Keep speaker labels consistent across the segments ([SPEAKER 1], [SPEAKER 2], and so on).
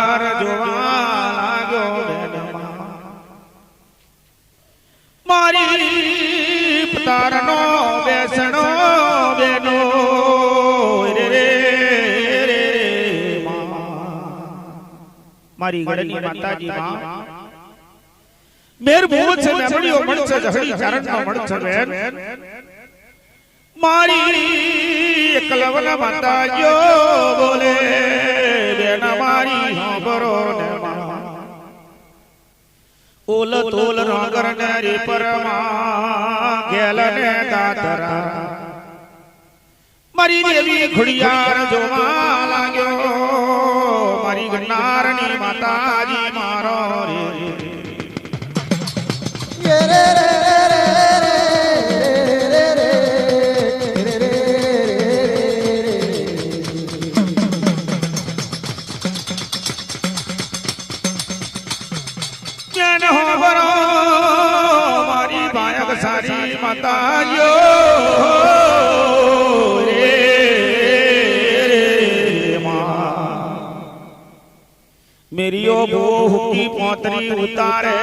[SPEAKER 1] ખુડિયાર જોવા લાગ્યો. મારી પતારનો બેસણો બેનો. મારી ઘરની માતાજી, માં મેર ભૂલ છે મેમડીઓ મળશે, જહડી ચારણનો મળશે બેન મારી એકલવલ જો બોલે, બેન મારી હોબરો ને. ઓલ તોલ રંગર ને પરમા ગેલ ને દાદરા મારી દેવી ઘડિયાર જોવા લાગ્યો, મારી ગનારની માતાજી મારો રે મેરીઓ બો હુકી પોતરી ઉતારે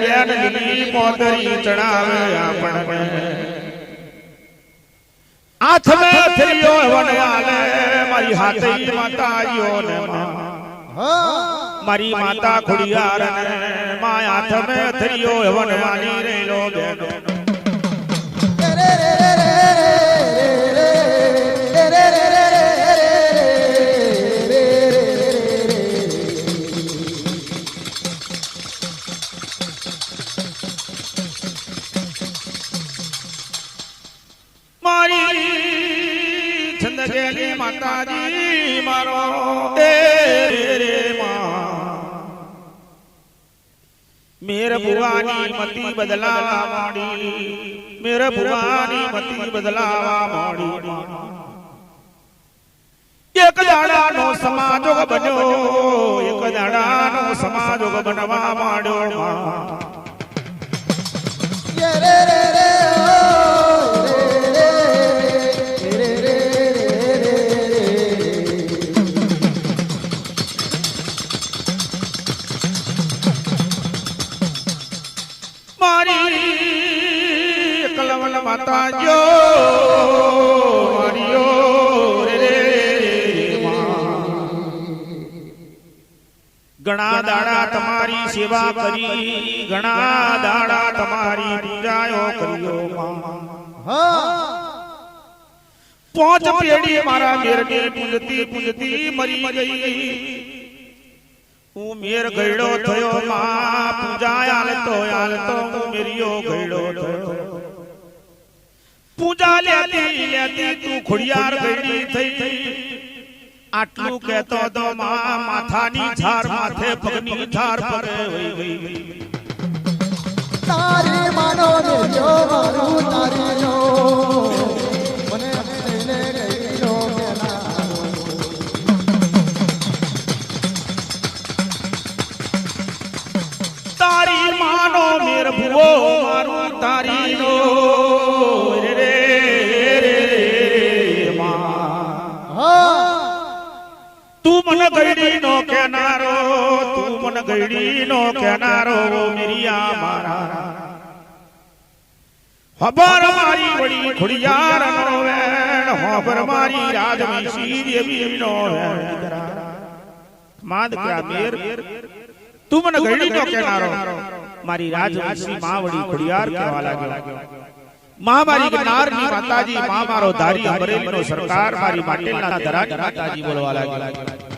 [SPEAKER 1] બેન લીલી પોતરી ચડાવે આપણને. હાથ મે થયો વન મારી હાથે માતાજીઓ ને મારી માતા ખુડિયાર ને મા હાથ મે થયો વન વાલી રેલો રે મારી માતાજી મારો રે મેર ભુવાની મતી બદલાવા માંડી. મેર ભુવાની મતી બદલાવા માંડી. એક દાડાનો સમાજોગ બન્યો. એક દાડાનો સમાજોગ બનવા માંડ્યો માં. મારી માતા જો રે ઘણા દાડા તમારી સેવા કરી, ઘણા દાડા તમારી પૂજાયો કર્યો માં. પેઢી મારા મેરને પૂજતી પૂજતી મરી ગઈ. હું મેર ગયડો થયો, માં પૂજા આલતો આલતો મેરિયો ગયડો થયો. પૂજા લેતી લેતી તું ખુડિયાર ગયડી થઈ થઈ. આટલું કહેતો તો માં માથાની ઝાર માથે પગની ઝાર પર વઈ ગઈ.
[SPEAKER 2] તારી માનો ને જો મારું તારી જો. મને લઈને ગઈ નો
[SPEAKER 1] તારી માનો મેર ભુવો મારું તારી નો. ગઈડી નો કેનારો તું મન ગઈડી નો કેનારો, મિરિયા મારા. હબર મારી વડી ખુડિયાર નો વેણ હબર મારી રાજવીસી દેવી નો વેણ માદ મેર? તું મને ગઈડી નો કેનારો. મારી રાજવીસી માવડી ખુડિયાર કહેવા લાગ્યો. મા મારી ગનારની માતાજી, મા મારો ધારી અમરેલી નો સરકાર, મારી માટેલના ધરાની માતાજી બોલવા લાગ્યો.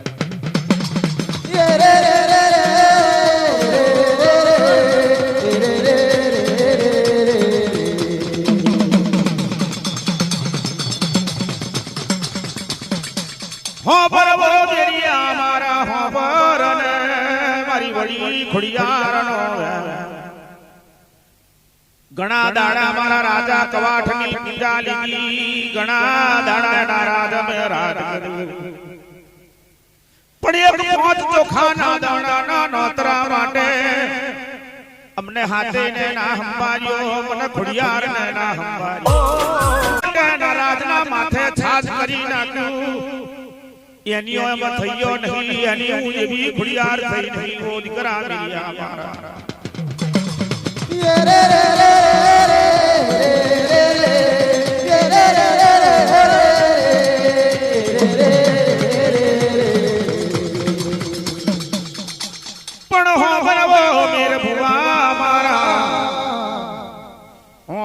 [SPEAKER 1] ઘણા દાડા મારા રાજા કવાઠની પૂજા લીધી ઘણા દાડા રાજા મેં રાજ કર્યું. પણ એક પાંચ ચોખાના દાણાના નોતરા માટે અમને હાથે ને ના હંબાર્યો મને ખુડિયાર ને ના હંબાર્યો રાજના માથે છાજ કરી નાખ્યું. એની એમાં થયો નહીં એની હું એવી ખુડિયાર થઈ નહીં ઓ દીકરા મારા.
[SPEAKER 2] રે રે રે રે.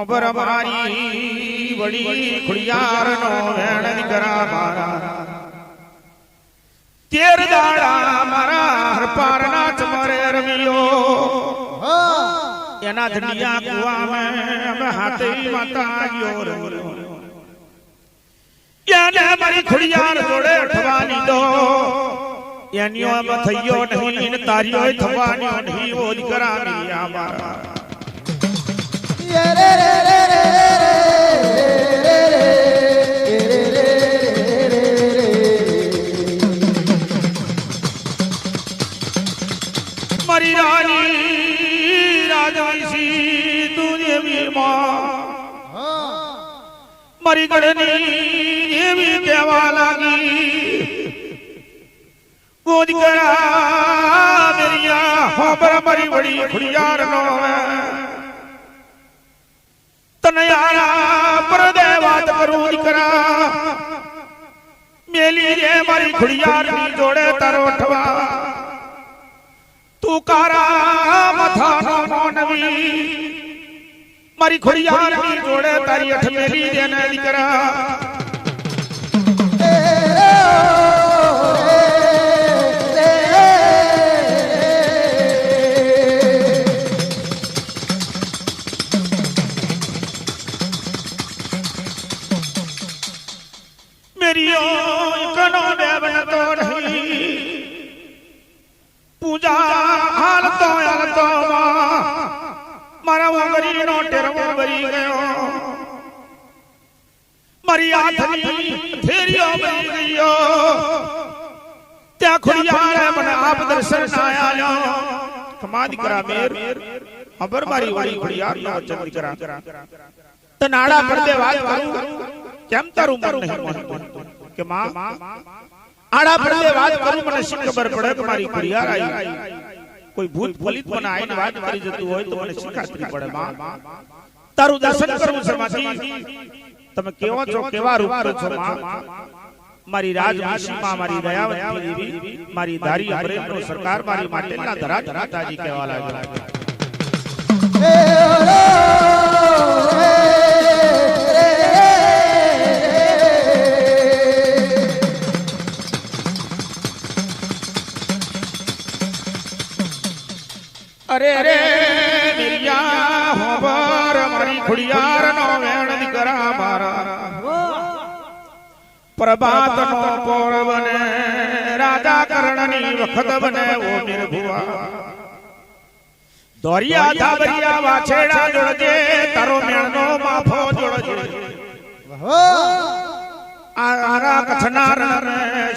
[SPEAKER 1] ભર મારી વડી ખુડિયાર નો વેણ દીકરા મારા તેર દાડા મારા હરપાર ના ચમરે રમિયો એના ધનિયા કુવામાં અમે હાથે માતા ગયો એને મારી ખુડિયાર જોડે અઠવાની દો. એની આમ થયો નહીં તારીઓ થવાની નહીં ઓ દીકરા મિયા મારા મારી રાની રાજવંશી તું દેવી માં.
[SPEAKER 2] હા
[SPEAKER 1] મારી ગળની એવી કહેવા લાગી, ગોદ કરા મેરિયા હોબર મારી વડી ખુડિયાર નો તને આરા પરદે વાત કરું દીકરા. મેલી રે મારી ખુડિયારની જોડે તારો ઠવા તું કારા મથાનો મોનવી મારી ખોડિયાર ની જોડે તારી અઠમેલી દેને દીકરા. પૂજા હાલતો હાલતો મારા વગરી નો ટેરવો ભરી ગયો. મારી ગયો. ત્યાં ખુડિયારે મને આપ દર્શન ના આલ્યો. કમા મેર, ખબર મારી વળી વચન દીકરા. તો નાડા પડદે વાત કરું, કેમ તારું મન નહીં કે આડા પડદે વાત કરું મને શું ખબર પડે કે મારી ફરિયાદ આવી કોઈ ભૂત ફલિત પણ આઈને વાત કરી જતું હોય તો મને શી ખાતરી પડે માં. તારું દર્શન કરવું છે માથી તમે કેવો છો કેવા રૂપ છો માં? મારી રાજવંશી માં મારી દયાવતી દેવી મારી ધારી અમરેન્દ્ર સરકાર મારી માટેના ધરા ધરાતાજી કહેવા લાગ્યા. અરે અરે મેરિયા હોબર મારી ખુડિયાર નો વેણ દીકરા મારા. પ્રભાત નો પોર બને રાજા કર્ણની વખત બને ઓ નિર્ભુવા. દોરિયા ધાબરિયા વાછેડા જોડજે તારો મેળનો માફો જોડજે. આ આરા કચ્છના રણ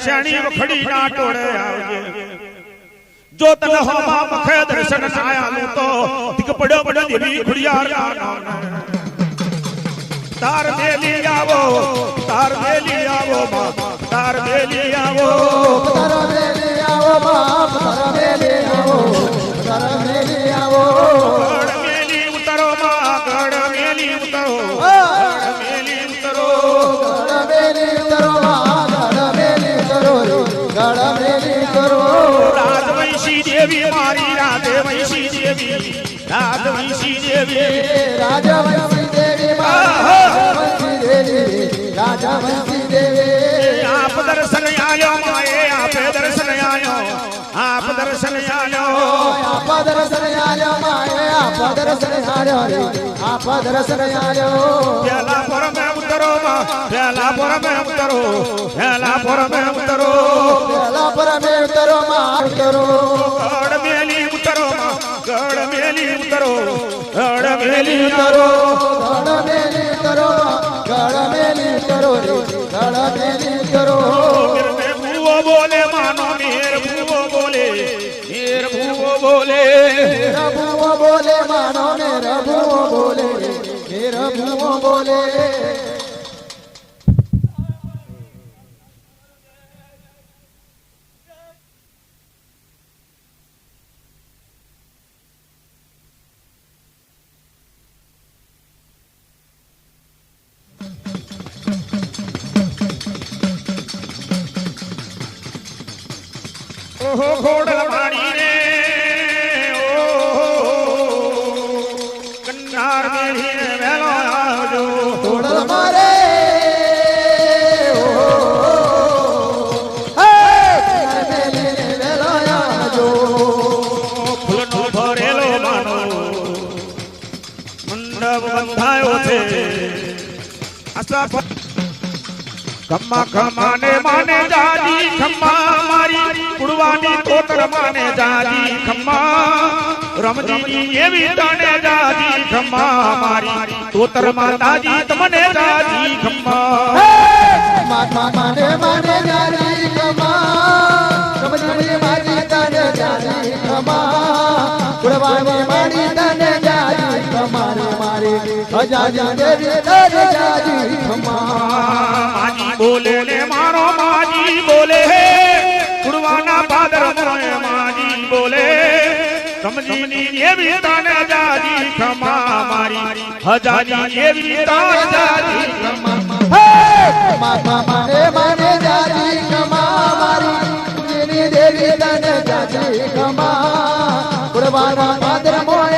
[SPEAKER 1] શેણી વખડી ના ટોળે આવજે. જો તને હોમા મખે દર્શન આયા આલું તો દિગ પડ્યો પડ્યો દેવી ખુડિયાર નાનો. તાર દેલી આવો, તાર દેલી આવો માં તાર દેલી આવો.
[SPEAKER 2] તાર દેલી આવો બાપ, તાર દેલી આવો, તાર દેલી આવો.
[SPEAKER 1] રાજવંશી દેવી મારી રાજવંશી દેવી. રાજવંશી દેવી
[SPEAKER 2] રાજવંશી દેવી માં દેવી રાજા રાજવંશી દેવી.
[SPEAKER 1] આપ દર્શન આયો માએ આપે દર્શન આયો આપ દર્શન આયો.
[SPEAKER 2] આપ દર્શન આયો માએ આપ દર્શન આલ્યો આપ દર્શન આલ્યો
[SPEAKER 1] પેલા પર મે ઉતરો પેલા પર મે ઉતરો પેલા પર મે ઉતરો
[SPEAKER 2] પેલા પર મે ઉતરો માં ઉતરો
[SPEAKER 1] ગઢ મેલી ઉતરો માં મેલી ઉતરો ગઢ મેલી
[SPEAKER 2] ઉતરો ગળ મેલી ઉતરો ગળ મેલી ઉતરો રે મેલી ઉતરો.
[SPEAKER 1] મેર ભૂવો બોલે મેર ભૂવો બોલે
[SPEAKER 2] પ્રભુઓ બોલે એ રઘુઓ બોલે
[SPEAKER 1] ખમ્મા ખમ્મા ને માને જાજી, ખમ્મા મારી કુડવાની કોતર માને જાજી, ખમ્મા રમજીની એવી તને જાજી, ખમ્મા મારી તોતર માતાજી, તમને જાજી, ખમ્મા.
[SPEAKER 2] માતા માને માને જારી કમા કમજોરી મારી તને જારી કમા કુરબાની મારી તને જારી કમારે મારી અજાજી દેવી તને જારી કમા
[SPEAKER 1] માજી બોલે ને મારો માજી બોલે કુડવાના પાદર મોય માજી બોલે સમજીની એવી તાને જાજી, ક્ષમા મારી. હજારી એવી તને જાજી ખમા
[SPEAKER 2] માતા માને માને જાજી, ક્ષમા મારી. જેની દેવી તને જાજી, ક્ષમા. કુરબાના પાદર મોએ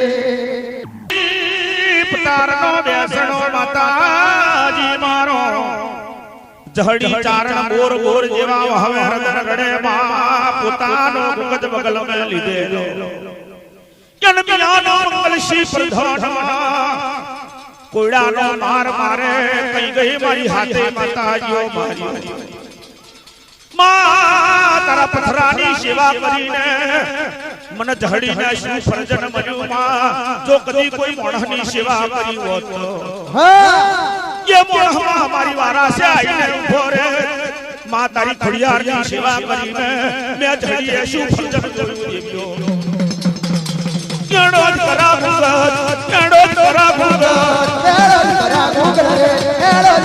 [SPEAKER 1] બેસણો માતાજી મારો. જહડી ચારણ બોર બોર જેવા હવે રડે માં પોતાનો મુગજ બગલ મે લીધે જન બિનાનો મંગલ શી પ્રધાનમાં કોયડાનો માર મારે કઈ ગઈ મારી હાથે માતાજીઓ. મારી. માં તારા પથરાની સેવા કરીને મને ધડીને શું પ્રજન મળ્યું માં જો કદી કોઈ મોણસની સેવા કરી હોત. એ મોણસમાં અમારી વારાસે આવીને ઊભો રે. માં તારી ખડિયારની સેવા કરીને મેં ધડીએ શું પ્રજન કર્યું દેવ્યો કેડો કરા ભગત કેડો કરા ભગત
[SPEAKER 2] હેળો જ કરા ઘૂંઘરા રે હેળો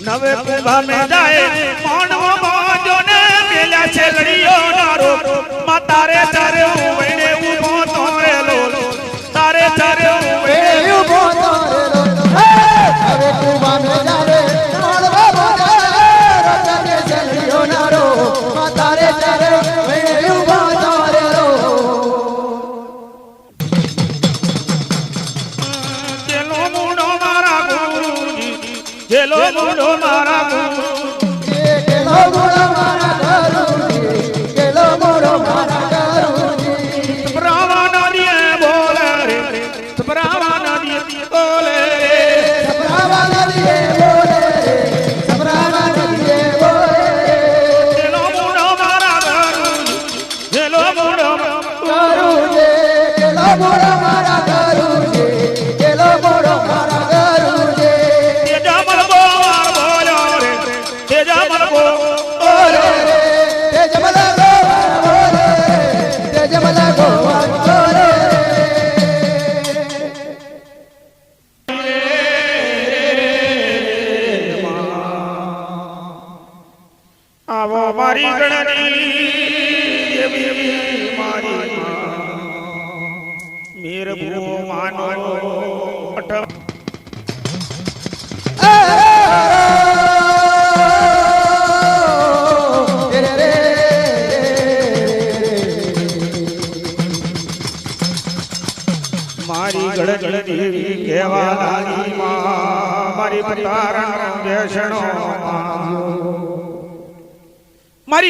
[SPEAKER 1] નવે કુંભા મે જાય મોણવો મોજો ને મેલા છે લડીઓ નારો. માં તારે ચારે વૈણે ઊભો તો રેલો તારે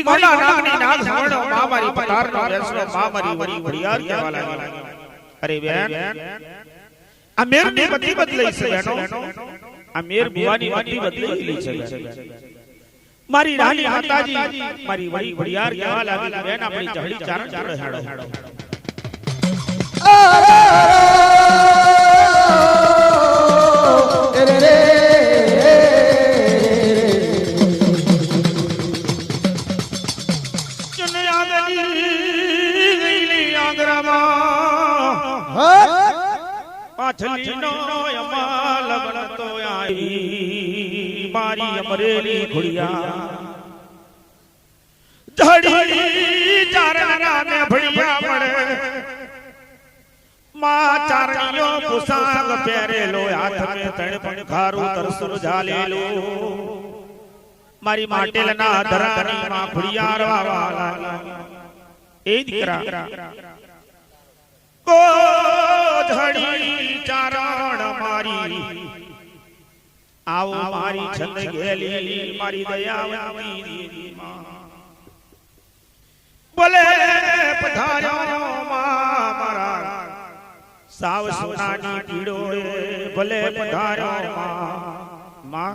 [SPEAKER 1] મારી ગોલા નાગની નાગ સાંભળો માં મારી પતારનો બેસણો માં મારી વરી વરિયાર કહેવા લાગી અરે બેન આ મેરની બધી બદલાઈ છે બેનો. આ મેર ભુવાની બધી બદલાઈ છે મારી રાણી માતાજી મારી વરી વરિયાર કહેવા લાગી બેન આપણી જહડી ચારણ ચારણ હાડો પાછલીનો અમાલ બનતો આવી મારી અમરેલી ખુડિયા. ધડી ચારણ રામે ભળિયા મળે માં ચારણીઓ પુસાગ પહેરેલો હાથ મે તણ પણ ખારું તરસુર ઝાલેલો મારી માટેલના ધરાની માં ખુડિયાર વાલા. એ દીકરા. કો ધડી ચારણ મારી. આવો મારી છંદ ગેલી, મારી દયાવતી બોલે પધાર્યો મારા. સાવ સોનાની પીડોળે ભલે પધાર્યો માં.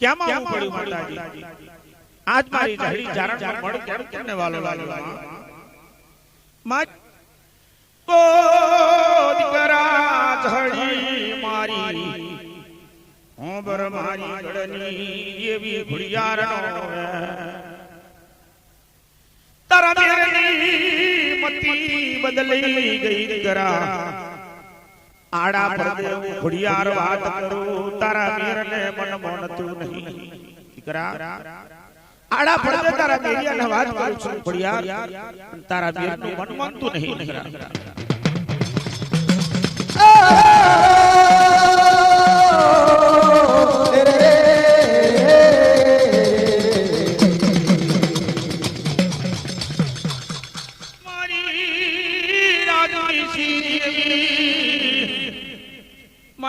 [SPEAKER 1] કેમ આવું પડ્યું માતાજી? આજ મારી ધડી ચારણ મળ કેમ, કેમને વાલો લાલો માં ઓ દીકરા ધડી મારી. હોબર મારી ગળની એવી ઘુડિયારનો તારા મેરની મતી બદલાઈ ગઈ દીકરા આડા પડદે ઘુડિયાર વાત કરું તારા મેરને મન મનતું નહીં. દીકરા આડા પડદે તારા મેરિયાને વાત કરું છું ઘુડિયાર. તારા મેરનું મન માનતું નહીં. દીકરા.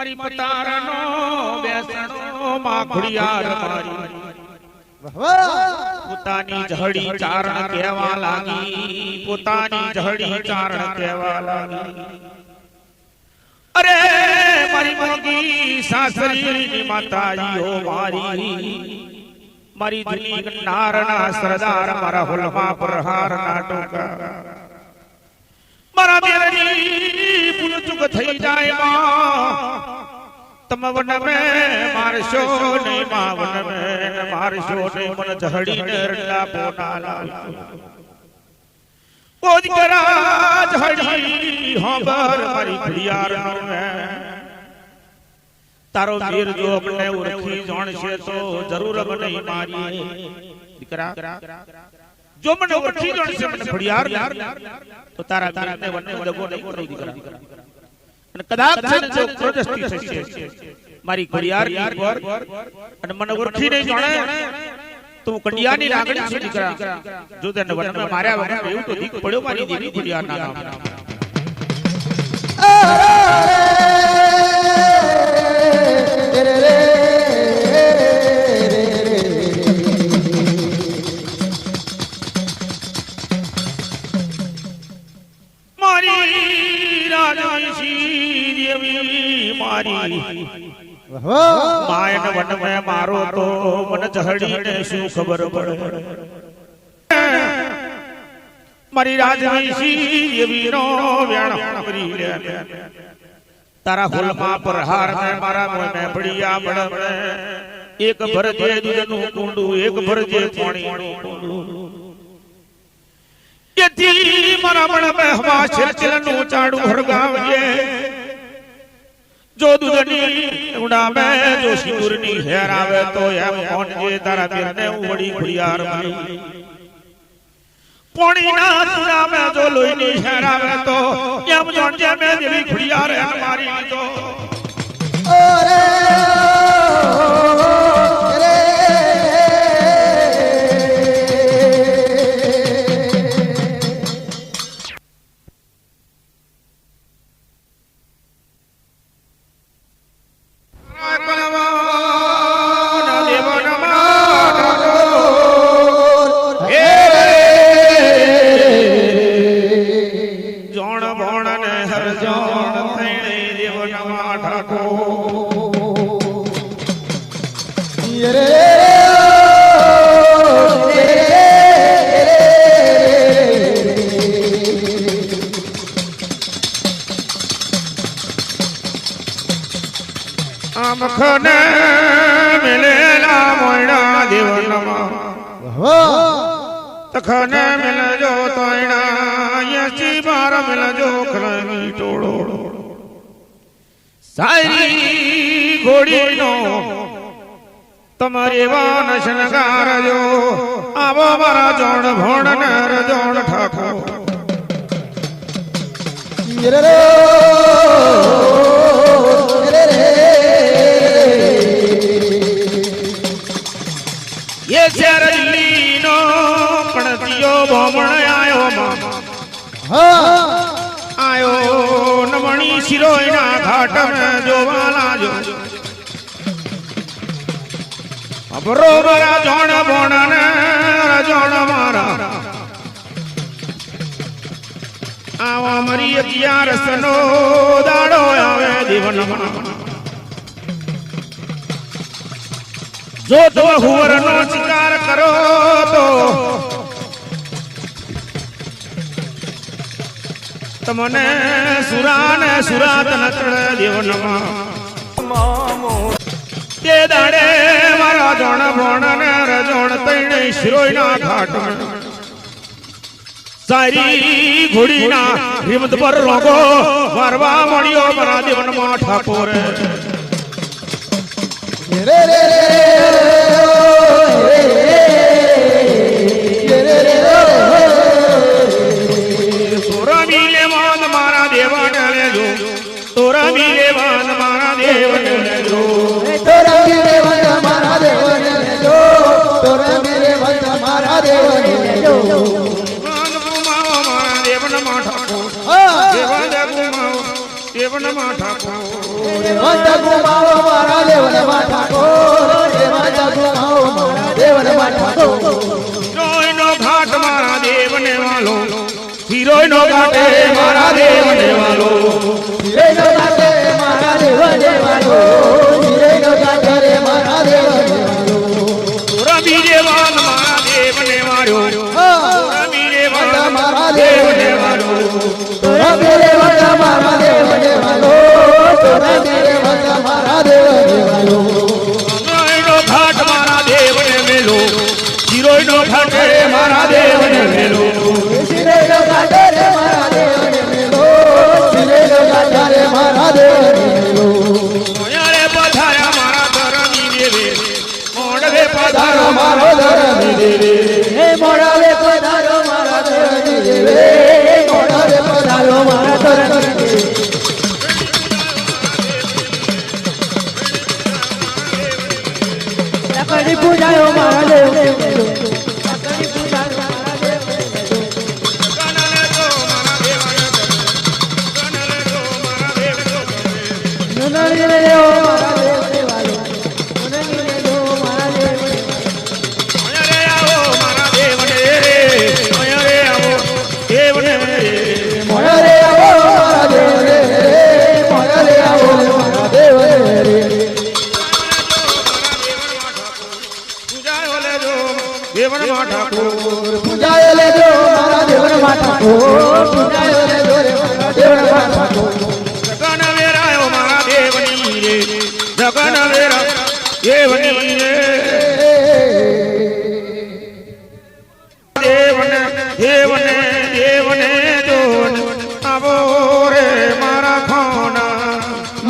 [SPEAKER 1] મારી પતારનો બેસણો માખડિયાર મારી પોતાની જહડી ચારણ કહેવા લાગી પોતાની જહડી ચારણ કહેવા લાગી અરે મારી મોગી સાસરી માતાજીઓ મારી મારી જૂની નારના સરદાર મારા હોલમાં પ્રહારના ટોકા મારા બેરની ભૂલ થઈ જાય માં તમ વન મે મારશો ને માં વન મે મારશો ને મન ઝહડી ને રંડા પોના લાલ ઓજ કરા ઝહડી હોબર મારી ખડિયાર નો તારો વીર જો અમને ઓળખી જાણશે તો જરૂર મને મારી દીકરા જો મને ઓળખી જાણશે મને ફળિયાર તો તારા તારા વન દગો નહીં કરી દીકરા. અને કદાચ છે ને જો પ્રદસ્તી થશે મારી ખડિયાર પર અને મને ઓળખી નહીં જાણે તો હું કડિયાની લાગણી છે દીકરા જો તેને વનમાં માર્યા વગર એવું તો દીક પડ્યો મારી દેવી ખડિયારના નામ મારી મારી. માયન વન મે મારો તો મન ઝહડીને શું ખબર પડે? મારી રાજવીશી નો વેણ કરી લે. તારા હોલમાં પ્રહાર મે મારા મોય મે પડિયા બળ. એક ભરજે દૂધનું કુંડું એક ભરજે જે કુંડું. એથી મારા મણ મે હવા છેલનું ચાડું હળગાવજે જો દુધની ઉડા મે જો સિંદૂરની હેર આવે તો એમ કોણજે તારા પીરને હું વળી ઘડિયાળ મારી? પોણીના તુરામે જો લોહીની હેર આવે તો એમ જોણજે મે દેવી ઘડિયાળ મારી તો
[SPEAKER 2] ઓરે
[SPEAKER 1] સાયરી ઘોડીનો તમારી વાન શણગારજો આવો મારા જોણ ભોણ નર જોણ ઠાકોર.
[SPEAKER 2] રે
[SPEAKER 1] એ ભમણ આયો મામા.
[SPEAKER 2] હા.
[SPEAKER 1] નમણી શિરોઈના ઘાટ મે જોવા લાજો અબરો મારા જોણ બોણ ને રજોણ મારા. આવા મરી અગિયારસ સનો દાડો આવે દીવનમાં જો તો હુવર નો શિકાર કરો તો તમને સુરાને સુરાત નચળ દેવનમાં તે દાડે મારા જણ ભણ ને રજોણ તૈણે શિરોઈના ઘાટ સારી ઘોડીના હિમત પર રોગો વારવા મળ્યો મારા દેવનમાં ઠાકોરે
[SPEAKER 2] રે રે
[SPEAKER 1] તોરા દેવનમાં ઠાકોર
[SPEAKER 2] વંદા ગુમાવો મારા દેવને ઠાકોર કો વંદા ગુમાવો મારા દેવને ઠાકોર
[SPEAKER 1] હિરોઈનો ઘાટ મારા દેવને વાલો. હિરોઈનો ઘાટે મારા દેવને
[SPEAKER 2] લકડી પૂજાયો મારા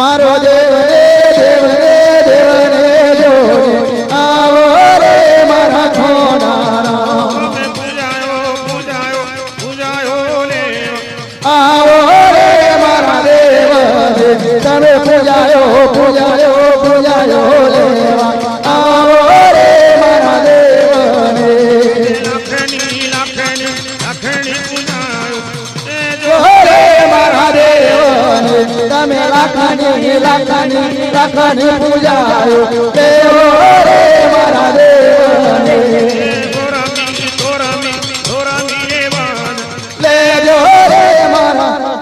[SPEAKER 2] મારા દેવ
[SPEAKER 1] લાખાની લાખાની લાખાની પૂજાયો
[SPEAKER 2] દેવો રે મારા દેવને
[SPEAKER 1] ગોરમી ગોરમી ગોરમી રે વાન
[SPEAKER 2] લેજો રે મારા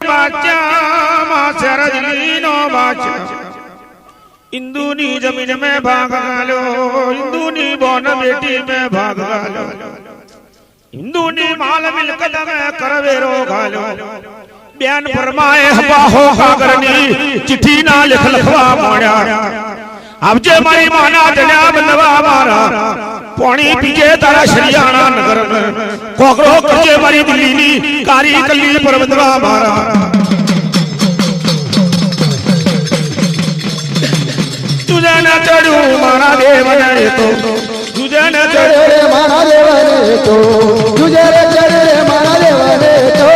[SPEAKER 1] બાચા માં સરજલીનો બાચા ઇન્દુની જમીન મેં ભાગ ગાલ્યો ઇન્દુની બોન ફરમાએ બાહો કાગરની ચિઠ્ઠી ના લખ લખવા માંડ્યા. આવજે મારી માના જન્યા બંધવા મારા પોણી પીજે તારા શરિયાણા નગર. કોકરો કરજે મારી દિલ્હીની કારી કલ્લી પરવદવા મારા. તુજે ન ચડ્યું મારા દેવને તો તુજે ન ચડ્યું
[SPEAKER 2] ચડે રે મારા દેવને તો તુજે રે ચડે રે મારા દેવને તો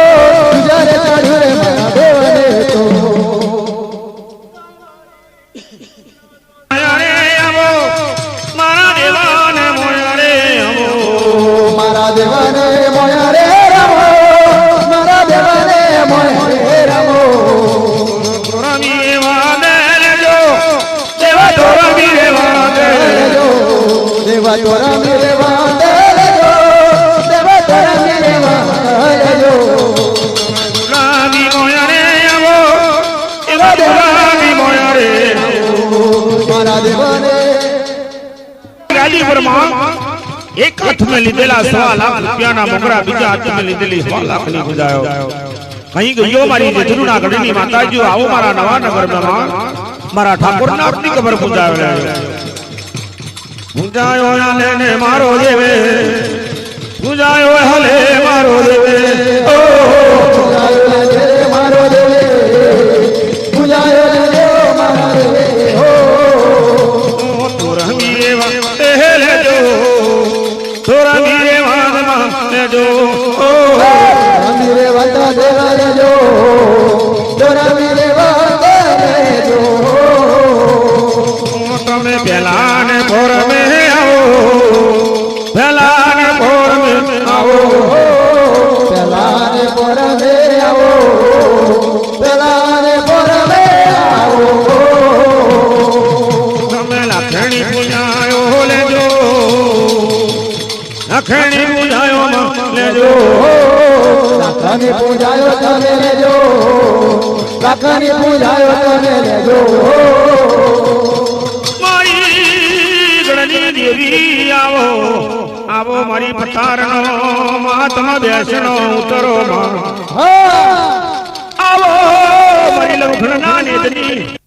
[SPEAKER 2] મારા દેવને
[SPEAKER 1] મોયા રે
[SPEAKER 2] રમો મારા દેવને મોયા રે રમો.
[SPEAKER 1] રમી વાદે દેવા વાદે
[SPEAKER 2] દેવા
[SPEAKER 1] હાથમાં લીધેલા સવા લાખ રૂપિયાના મોકરા બીજા હાથમાં લીધેલી સો લાખની ગુજાયો કहीं ગયો મારી જેઠરુના ગઢની માતાજી આવો મારા નવા નગરમાં મારા ઠાકોરના આપની ખબર પૂજાયો પૂજાયો હલે ને મારો દેવે. પૂજાયો હલે મારો દેવે. ઓ
[SPEAKER 2] મારી
[SPEAKER 1] પથારનો મહાત્મા બેસણો ઉતરો આવો મારી લખણ ના
[SPEAKER 2] નેદની